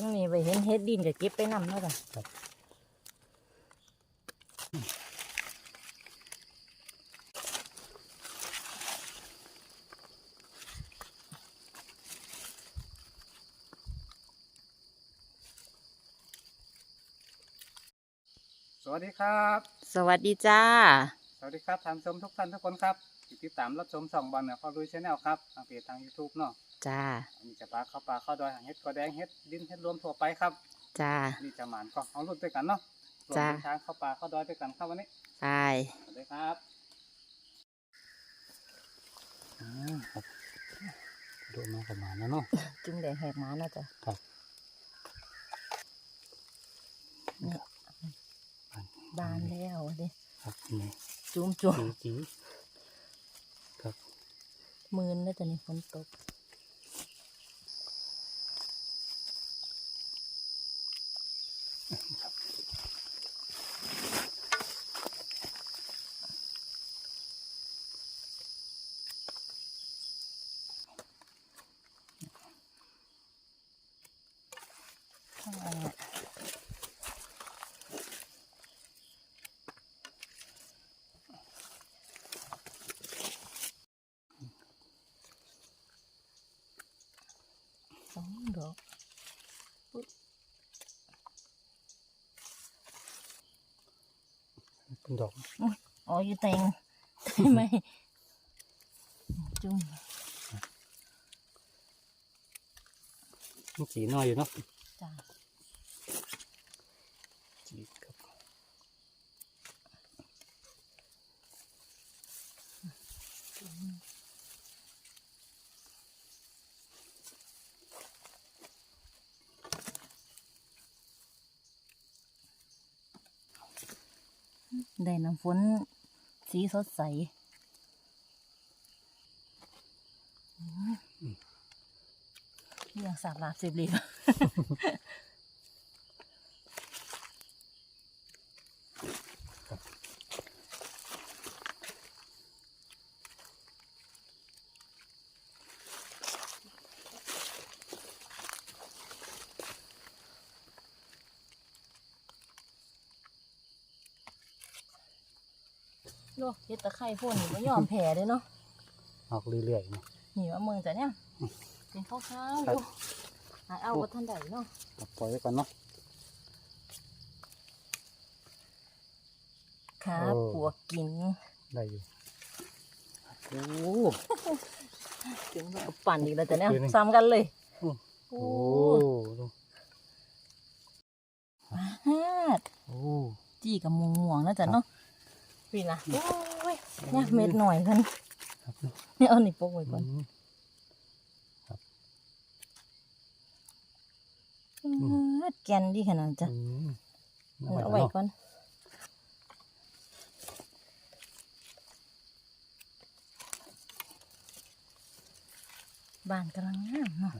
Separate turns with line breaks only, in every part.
ยังมีไปเห็นเฮ็ดดินก็เก็บไปนำแล้วจ้ะ
สวัสดีครับ
สวัสดีจ้า
สวัสดีครับท่านผู้ชมทุกท่านทุกคนครับที่ติดตามรับชมสองบอลเนี่ยเขาดูชแนลครับทางเพจทาง YouTube เนาะ
จ้า
อันนี้จะปลาเข้าปลาเข้าดอยหางเห็ดกอแดงเห็ดดินเห็ดรวมทั่วไปครับ
จ้า
นี่จะหมานก็เอารุ่นด้วยกันเนาะรวม
จ้า
เดินทางเข้าปลาเข้าดอยด้วยกันครับวันนี้
ไป
สวัสดีครับอ่าครับดูมาประมาณนั้นเนาะ
จุ่มแดงแหกหมานะจ้ะ
ครับ
นี่บานแล้วเดิ
ครับนี่
จุ่มจุ่ม
จีจีครับ
มืนแล้วจ้ะนี่ฝนตก ครับในอะสองดอก
เป็นดอก
อ๋ออยู่เต็งใช่ไหมจุ่ม
มันจีน้อยอยู่เนาะ
จ้า
จีครับ
ได้น้ำฝน สีสดใสเรื่อยากสาบลาบสิบลี โลเฮ็ดตะไคร่พ่นนี่ไม่ยอมแผ่เลยเนาะ
ออกเรื่อยๆเนาะ
นี่ว่าเมืองจ้ะเนี่ยเป็นข้าวข้าวๆอยู่หาเอาก็ทันใดเนาะ
เอาปล่อยไว้ก่อนเนาะ
ขา
โอ้
ปวกกิน
ได้อยู่โอ้
ถึงว่าปั่นอีกแล้วจ้ะเนี่ย
เดี๋ยวนี้
ซ้ำกันเลย
อืม
โอ้
โอ้ดู
ฮาด
โอ้
จี้กับมงม่วงๆแล้วจ้ะเนาะ พี่นะโอ้ยเนี่ยเม็ดหน่อยกัน
ครับ
เนี่ยเอานี่ปกไว้ก่อน
อืม
ฮาดแกนดีขนาดจ้ะ
อืม
เอาไว้ก่อนบ้านกำลังงามเนาะ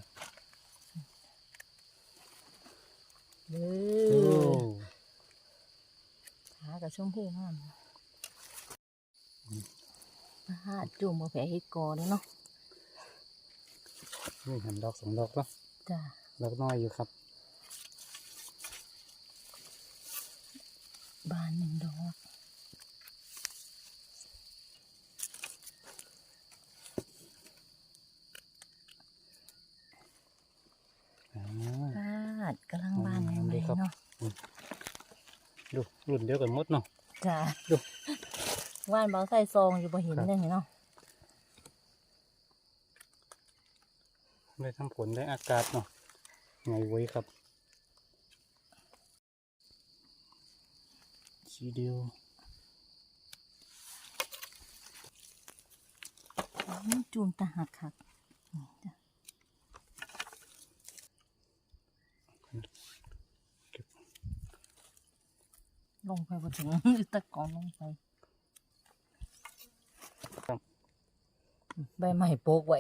เด้
โอ้
อขากับชมพู่งามอา หารจุ่มมาแผลเฮ็ดกอเลยเนาะ
นี่เห็นดอกสองดอกแล้ว
จ้า
ดอกน้อยอยู่ครับ
บานหนึ่งดอก
อ่า
พาดกำลังบานให
อืม
ม่
ดี
ๆ
ครับ
เนาะ
ดูรุ่นเดียวกันหมดเนาะ
จ้า
ดู
ว่านเบาใส่ซองอยู่บ่เห็น
ครับ
เลยเนาะ
ได้ทั้งผลได้อากาศเนาะไงไว้ครับ สีเดียว
อืมจุ่มตาหักคักนี่จ้ะลงไปบ่ถึงตะกอนลงไป
ครับ
ใบใหม่โปกไว้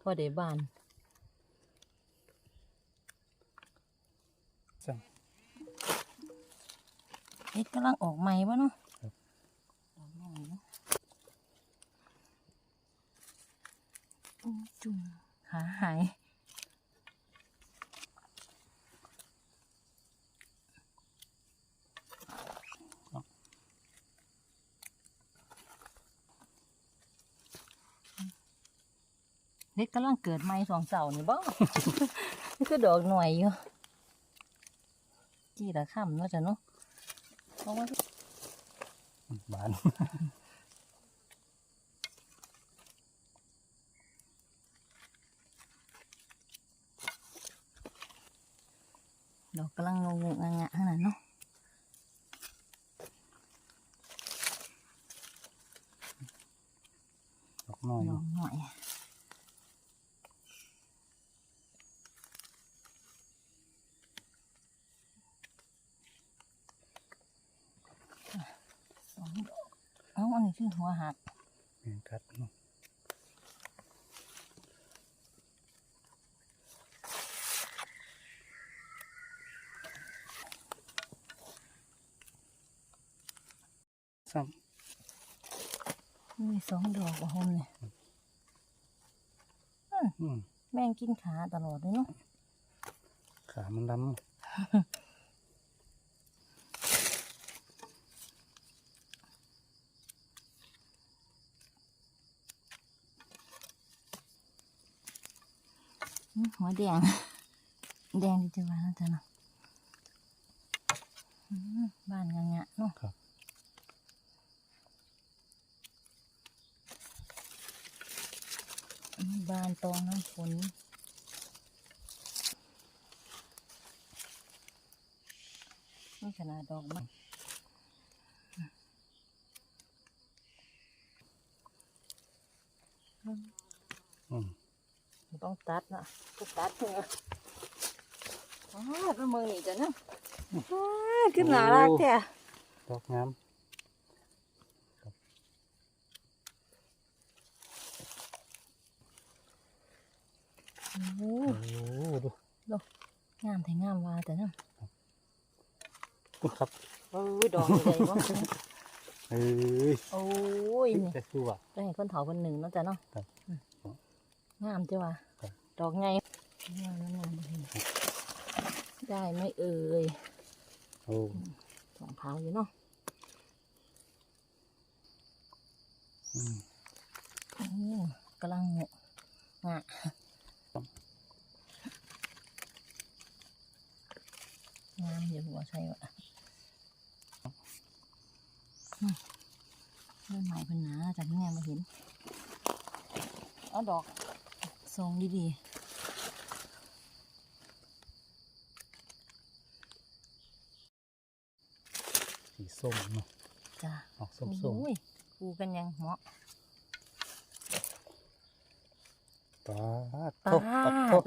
พอได้บาน
สั่ง
เอ็ดกำลังออกใหม่ปะเนาะ
ครับ
ออกใหม่เนาะอืมจุ่มขาหาย เด็กกำลังเกิดใหม่สองเสานี่บ่นี่คือดอกหน่อยอยู่จีละค่ำเนาะจ้ะเนาะเพราะว่า
บาน
ดอกกำลังงงงงะๆขนาดเนาะ
ดอกน้อย
ดอกหน่อยสองดอกเอ้าอันนี้ คือหัวหัก
แมงกัดเนาะซ้
มีสองดอกบ่ฮมเนี่ยำ
อืม
แม่งกินขาตลอดเลยเนาะ
ขามันดำ
หัวแดง แดงดีจังว่าจ้ะเนาะอื้อบ้านงะงะเนาะ
ครับ
อื้อบ้านตองน้ำฝนนี่ขนาดดอกไม้
อืม
ต้องตัดนะก็ตัดเถอะอ๋อเป็นมือนี่จ้ะเนาะอ้าขึ้นหนารักแท้
ดอกงาม
โอ้
โอ้ดู
งามแท้งามว่าแต่เนาะ
ครับ
โอ้ยดอกใหญ่ๆวะ
เอ้ย
โอ้ยนี่
จะคือว่า
ได้เห็นคนเถาคนหนึ่งเนาะจ้ะเนาะ
ครับ
อืม งามจ้ะวะ
ครับ
ดอกไงงามงามเลยได้ไหมเอ่ย
โอ้
สองเท้าอยู่เนาะ
อืม
อืมกำลังงะงะงามอยู่หัวใช่วะอืมเรื่องใหม่เป็นหนาจากที่แม่มาเห็นเอาดอก ทรงดี
สีส้มเนาะ
ๆจ้า
ออกส้ม
โอ้ยกูกันยังเหมาะ
ๆปาด
ปา
โทษปัดโท
ด
ษ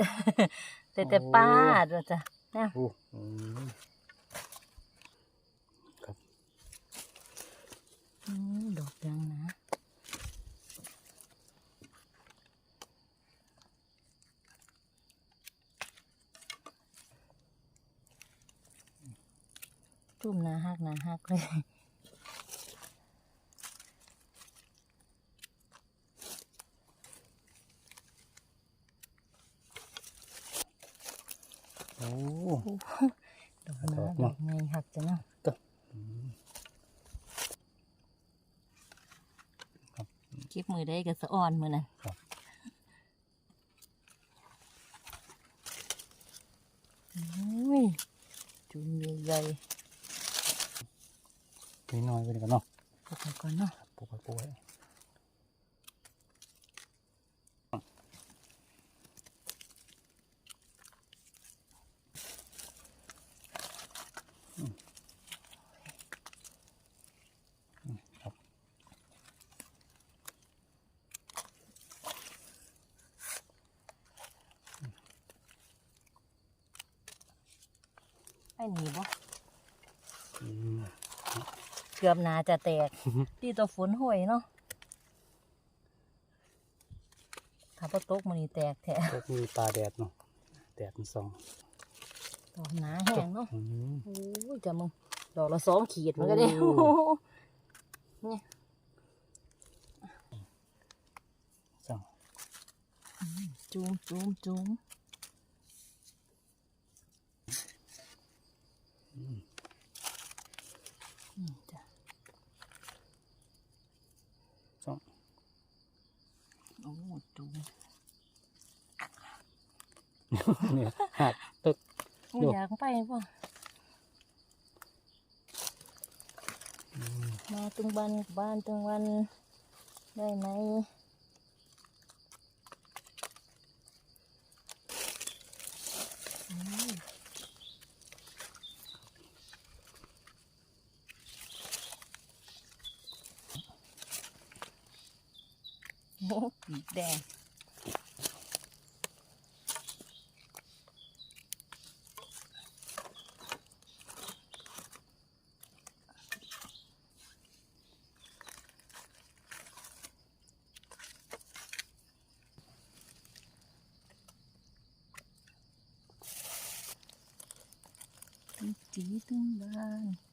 แต่แต่
โอ้
ปาดว่าจ้ะนะ
โอ้อืมครับ
อืมดอกยังนะจุ่ม หนาหักหนาหักเลย
โอ้
ดอกหนา
ดอก
ด
เนาะ
อกไงหักจ้ะเนาะ
อืม
คลิปมือได้กับสะอ่อนมือนั่น
ครับ
อุ้ยจุ่มใหญ่
นี่น้อยไปดีกว่าเนาะ
ๆ พวกก่อนเนาะ
ครับปลูกไว้ปลูกไว้อืมอืมครับ
ไอ้หนีบ่
อืม
เกือบหนาจะแตกดีตัวฝนห่วยเนาะถ้าพอตกมันนี่แตกแท้
ก็มีปลาแดดเนาะแดดมันส่อง
ดอกหนาแห้งเนาะ
อืม
โอ้ยจะมึงดอกละสองขีดมันก็ได้
โอ้
เนี่ย
ส่อง
จูมจูมจูม
อืม
อืมจ้ะ
ส่อง
โอ้จูม
เนี่ยหักตึก
ไม่
ดู
อยากไปป่ะ
อืม
มาตึงบ้านบ้านตึงวันได้ไหมอืม โอ้ปีแดง ตึงจีตึงบ้าน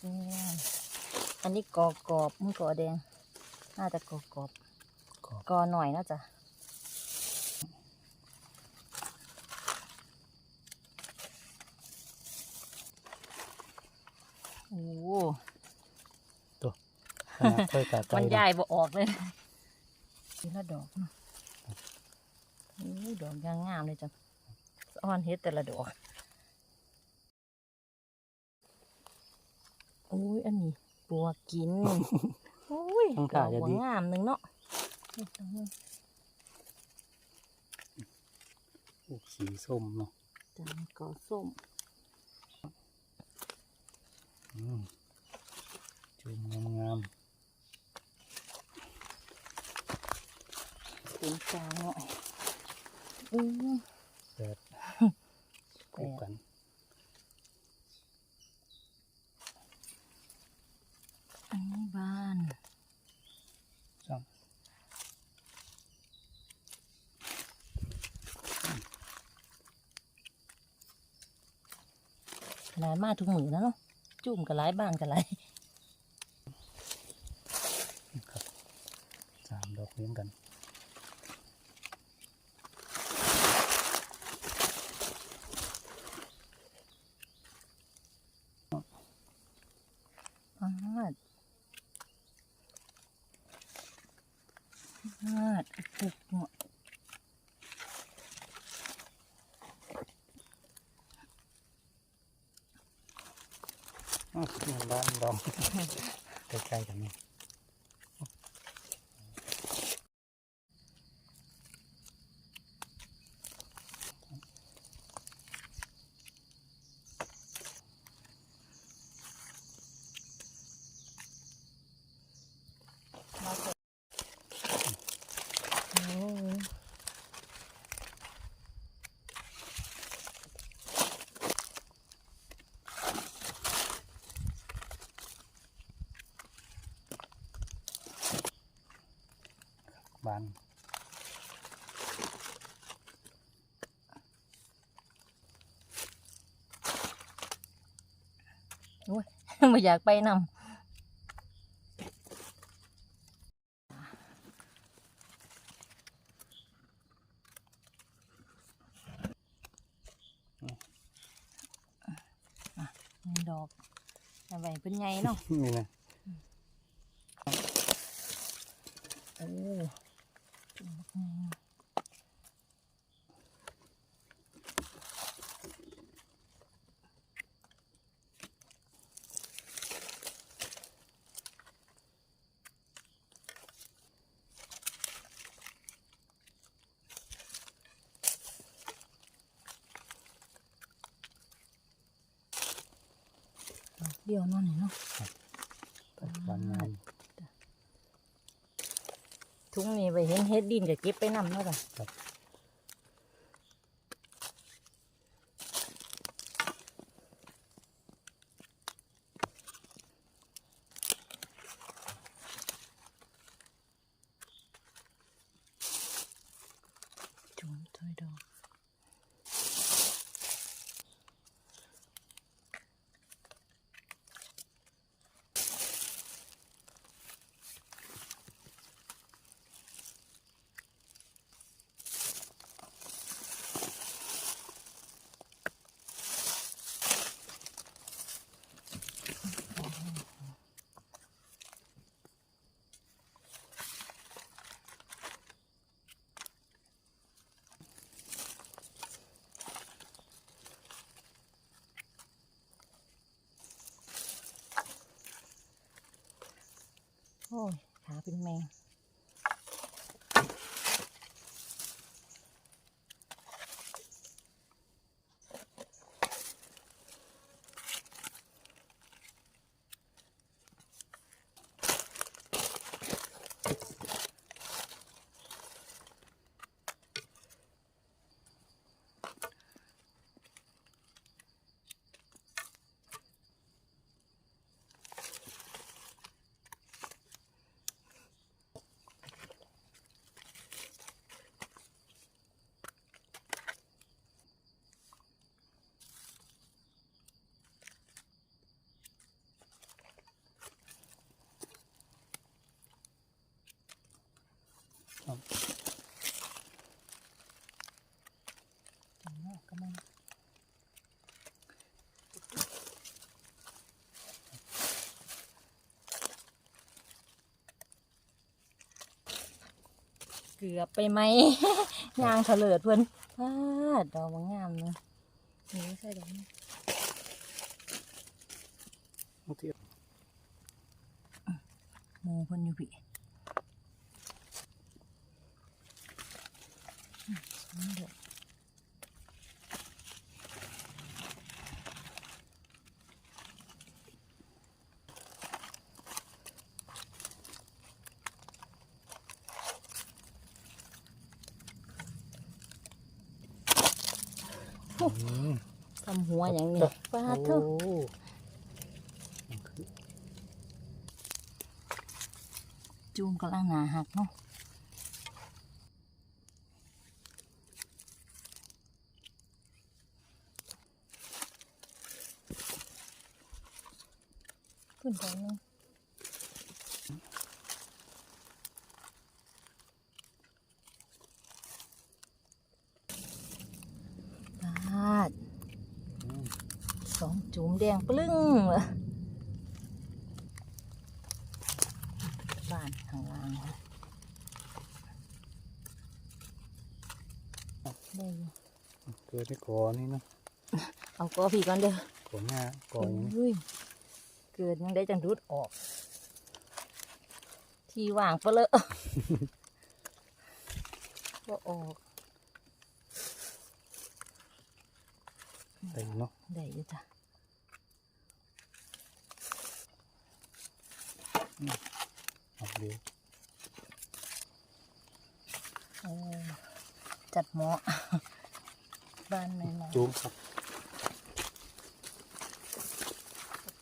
เนี่ย อันนี้กอกรอบมึงกอแดง น่าจะกอกรอบ
กรอบ
กอหน่อยน่าจะโอ้โห
ขนาดเคยกะไกล
มัน
เลย
ใหญ่บ่ออกเลยทีละดอกเนาะโอ้ยดอกยางงามเลยจ้ะสะออนเฮ็ดแต่ละดอกโอ้ย อันนี้ปั วกินโอ้ย
ต้อง
ด
ถ่า
อยก
อย่า
บัว
ดี
งามหนึ่งเนาะ
โอ้สีส้มเนาะ
จานกอส้ม
อืมจุ่มงาม
เป็นจางหน่อยอือ
ๆแปดคู่กัน
อันนี้บาน
ซ้
หลายมาทุกมือนะเนาะจุ่มกับหลายบ้านกับหลายำ
ครับสามดอกเลี้ยงกัน
พาดพาดปุกเนาะ
อ้าวนี่บ้านดอม ใกล้ๆกันนี่
โอ้ย
บ้าน
ไม่อยากไปนำดอกเอาไว้เป็นไงเนาะ
นี่นะ
โอ้จุ่มบักแงดอก เดียวเนั่นเนาะ
บ้านงาม
ทุกนี้ไปเห็นเฮ็ดดินก็เก็บไปนำเนาะจ้ะ
ครับ
จุ่มถ้วยดอก โอ้ยขาเป็นแมง จังเนาะก็มันเกือบไปไหม ยางเถลิดเพื่อนพาดดอกบางงามเลยนี่ใส่ดอกนี้
บางที
หมูเพิ่นอยู่พี่อืมนี่เด้อ
อืม
ทำหัว อย่างนี้ปลาเถ
โอ้
อะจูมกำลังหนาหักเนาะขึ้นไปนึงปาด
อืม
สองจุ่มแดงปลึ้งเลยบ้านข้างล่างนะได้อยู่
เกิดที่กอนี่เนาะ
เอากอพี่ก่อนเด้อก
อหน้ากออย่างนี้
อุ้ยเกิดยังได้จังรุดออก ที่ว่างเปะเลอะก็ออก
ได้เนาะ
ได้อยู่จ้ะ
ออกเดียว
เออจัดเหมาะบ้านใหม่ๆ
จูมครับ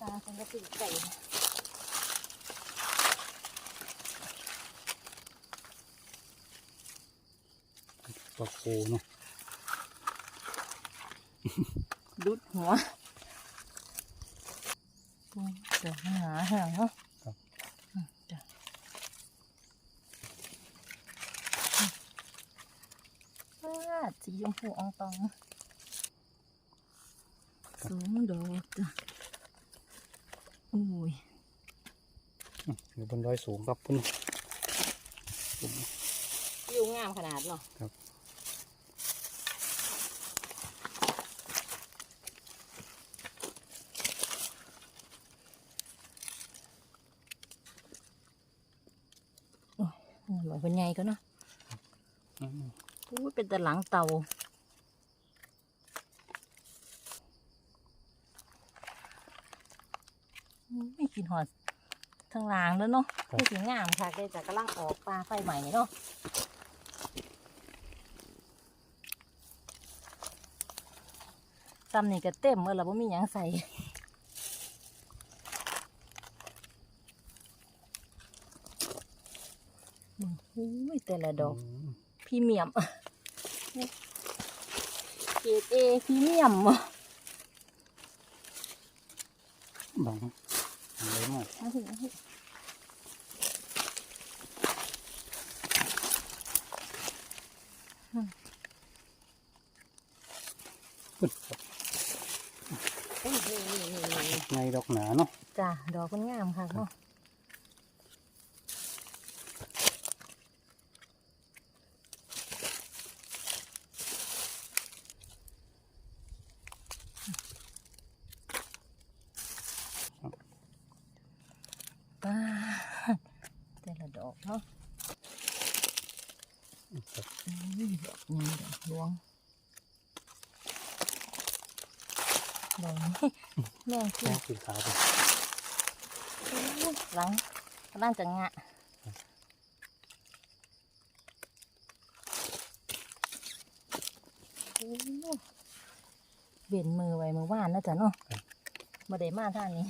ตาคนก็ติดไก่นะ
ปลาโคเนาะ
ดุดหัวอืมเดี๋ยวหาหางเนาะอืมจ้ะอืมวาสีชมพูอองตองสองดอกจ้ะอุ้ย
อยู่บนดอยสูงครับพุ่นผม
วิวงามขนาดเนาะ
ครับ
เหมือนเป็นไงก็เนาะ
อืม
อู้ยเป็น แต่หลังเตาอู้ยไม่กินหอดทางล่างแล้วเนาะคือสีงามค่ะได้จากกระลังออกปลาไฟใหม่เนาะตำนี่ก็เต็มเมื่อเราไม่มีหยังใส่อืมอู้ยแต่ละดอก
ม
พรีเมียม เกรดเอพรีเมียม
บังอะไรมาก
มาถึงมาถึง
พุ่นครับ
อุ้ยนี่นี่นี่นี่
ในดอกหนาเนาะ
จ้ะดอกมันงามค่ะเนาะ เนาะ
ครับ
อืมดอกนี่ดอกหลวงดอกนี้แม่งขึ้น
แม่สีขาวไป
หลังกำลังจะงะโอ้เบียนมือไว้มือว่านนะจ๊ะเนาะมาได้มาท่านนี้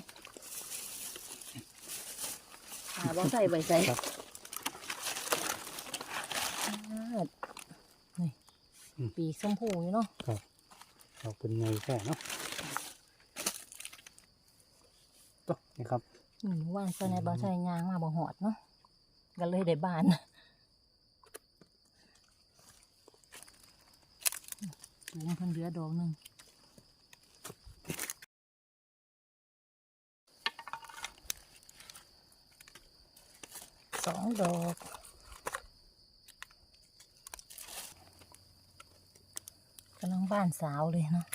หาบ่ใส่ใบใส่
ครับ
อ่านี่ ปีกชมพูอยู่เนาะ
เราเป็นไงแค่เนาะก็นี่ครับ
อืมว่านใส่ในบ่ใส่ยางมาบ่หอดเนาะก็เลยได้บานสูงเพิ่นเหลือดอกหนึ่งสองดอกกำลัง บ้านสาวเลยเนาะ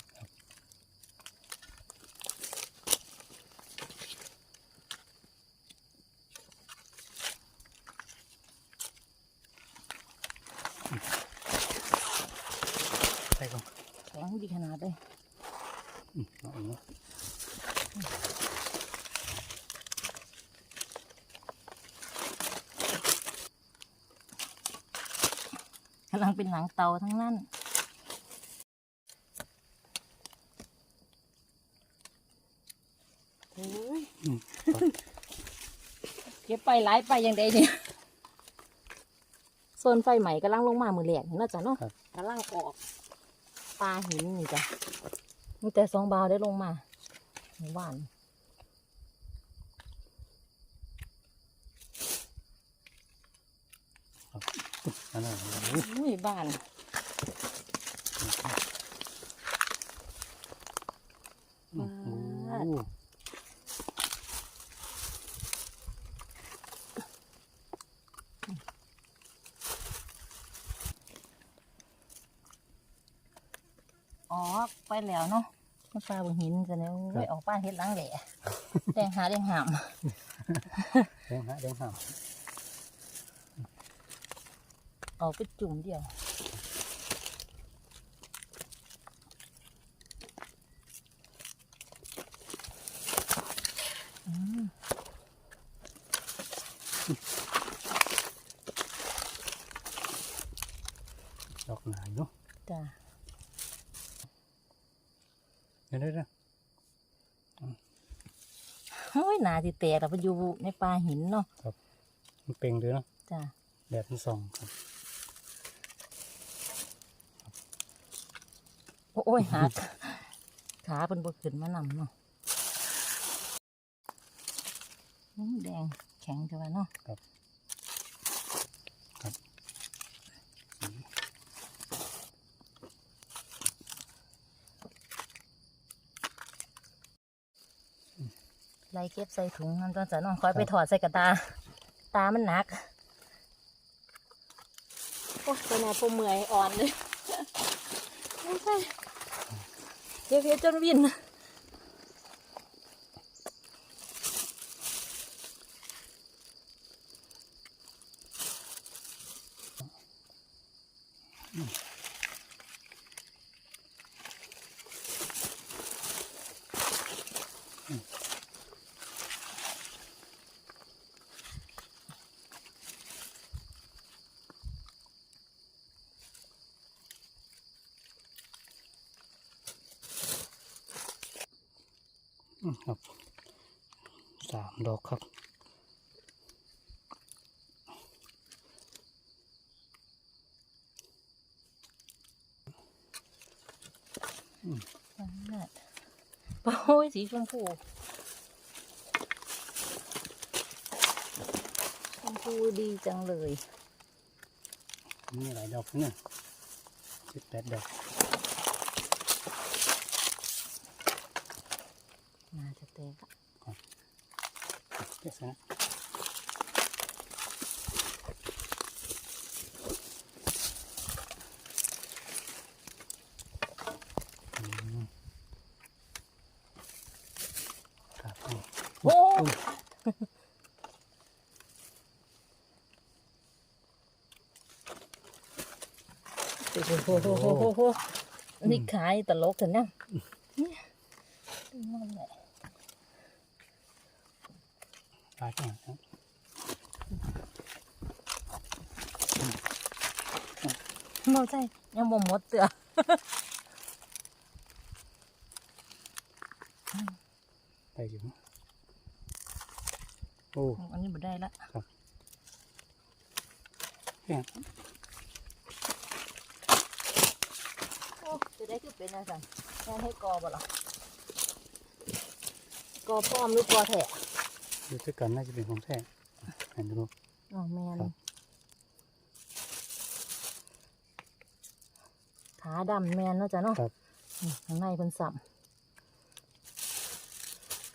ใช่ครับ
แข็งดีขนาดเลย
อืมเอาอีกเนาะ
กำลังเป็นหลังเตาทั้งนั้นโอ้ย
อืม
เก็บไปหลายไปอย่างใดเนี่ยโซนไฟใหม่กำลังลงมามือแหลกเนาะจ้ะเนาะ
ครับ
กำลังออกปลาหินนี่จ้ะมีแต่สองบาวได้ลงมาหมู่บ้าน
อันนั้นโอ้โห
อุ้ยบ้าน
โอ้โห
ออกไป แล้วเนาะมาปลาบนหินจะเนี่ยโอ้ยออกป้านเฮ็ดหล้างแหล่แดงหาแดงหาม
เด้งฮะเด้งห้าม
ออกไปจุ่มเดียว อืม
ดอกหนาอยู่
จ้ะ
เดี๋ยวเดี๋ยวเดี๋ยว
โอ้ยหนา ที่แตกแต่ไปอยู่ในปลาหินเนาะ
มันเป่งด้วยเนาะ
จ้ะ
แดดมันส่องครับ
โอ้ยหักขาเป็นบกขึ้นมานำเนาะอืมแดงแข็งจังวะเนาะ ไล่เก็บใส่ถุงนั่นตอนจะน้องคอยไปถอดใส่กระตา ตามันหนัก โอ้ยตัวไหนปูเมื่อยอ่อนเลยไม่ใช่เดี๋ยวเดี๋ยวจนวิน
อืมครับสามดอกครับ
โอ้ยสีชมพูชมพูดีจังเลย
มีหลายดอกเนี่ยสิบแปดดอก
น่าจะแตกอะ
เจ๊สนะอืมครับ
โอ้
อืม
โหโหโหโหโหนี่ขายตลกกันนะเนี่ยนั่นแหละ
ตายจังครับ
เราใจยังบ่หมดเตือ
ได้อยู่โอ้
อันนี้บ่ได้ละ
เนี่ย
โอ้ จะได้คือเป็นอะไรสั่นแค่ให้กอบ่หรอกอพร้อมหรือกอแถะ
ดูด้วยกันน่าจะเป็นของแท้เห็นดู
อ๋อแมน
ครับ
ขาดำแมนเนาะจ้ะเนาะ
ครับ
อืมข้างในเป็นสับ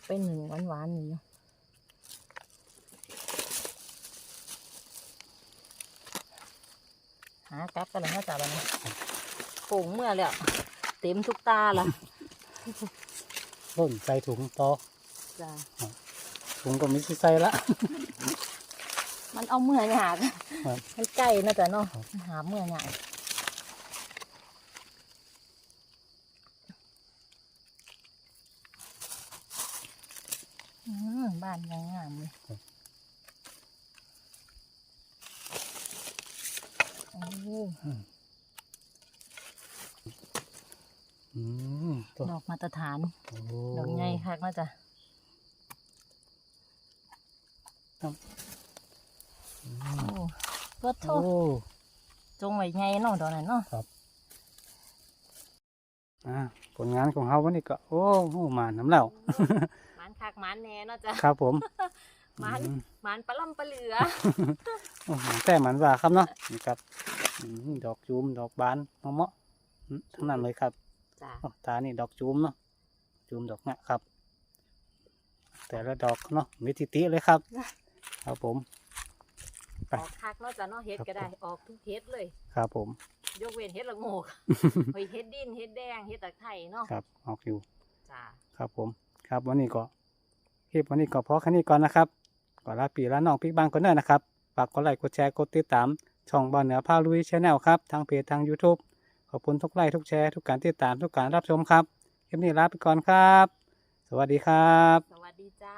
เป็นหนึ่งหวานหวานๆนี่เนาะหากลับกันเลยนะจ๊ะบันนี้ โป่งเมื่อแล้ว เต็มทุกตาละ
เบิ่งใส่ถุงต่อ
จ้ะ
ถุงก็มีสิใส่ละ
มันเอาเมื่อยาก
ครับ
มันใกล้นะจ๊ะเนาะ
ครับ
หาเมื่อยากอืมบ้านยังงามเลยโอ้
อืมตัว
ดอกมาตรฐาน
โอ้
ดอกใหญ่คักนะจ๊ะ
อืม
โอ้ก็โท
โอ้
ษจงไว้ใหญ่เนาะดอกนั้นเนาะ
อ่าผลงานของเฮาวันนี้ก็โอ้โหมาน้ำเหล่า
หมันคักหมันแน่เนาะจ๊ะ
ครับผม
มัน
อื
หมันปลาล่ำปลาเหลือ
โอ้โหแต่หมันว่าครับเนาะนี่ครับอืมดอกจูมดอกบานมะเมาะอืมทั้งนั้นเลยครับ
จ้ะ
โอ้ตานี่ดอกจูมเนาะจูมดอกงะครับ แต่ละดอกเนาะมีติติเลยครับ ครับผม ไป
ออกคักเนาะจ๊ะเนาะเฮ็ด
ครับ
ก็ได้ออกทุกเฮ็ดเลย
ครับผม
ยกเว้นเฮ็ดละโงกเฮ้ยเฮ็ดดินเฮ็ดแดงเฮ็ดตะไคร้เนาะ
ครับ ออกอยู่
จ้า
ครับผม ครับวันนี้ก็คลิปวันนี้ก็พอแค่นี้ก่อนนะครับก่อนลาปีละน้องปิ๊กบางคนเนอร์นะครับ ฝากกดไลค์กดแชร์กดติดตาม ช่องบ้านเหนือพาลุยชาแนลครับ ทางเพจทาง YouTube ข อบคุณทุกไลค์ทุกแชร์ทุกการติดตามทุกการรับชมครับคลิปนี้ลาไปก่อนครับ สวัสดีครับ
สวัสดีจ้า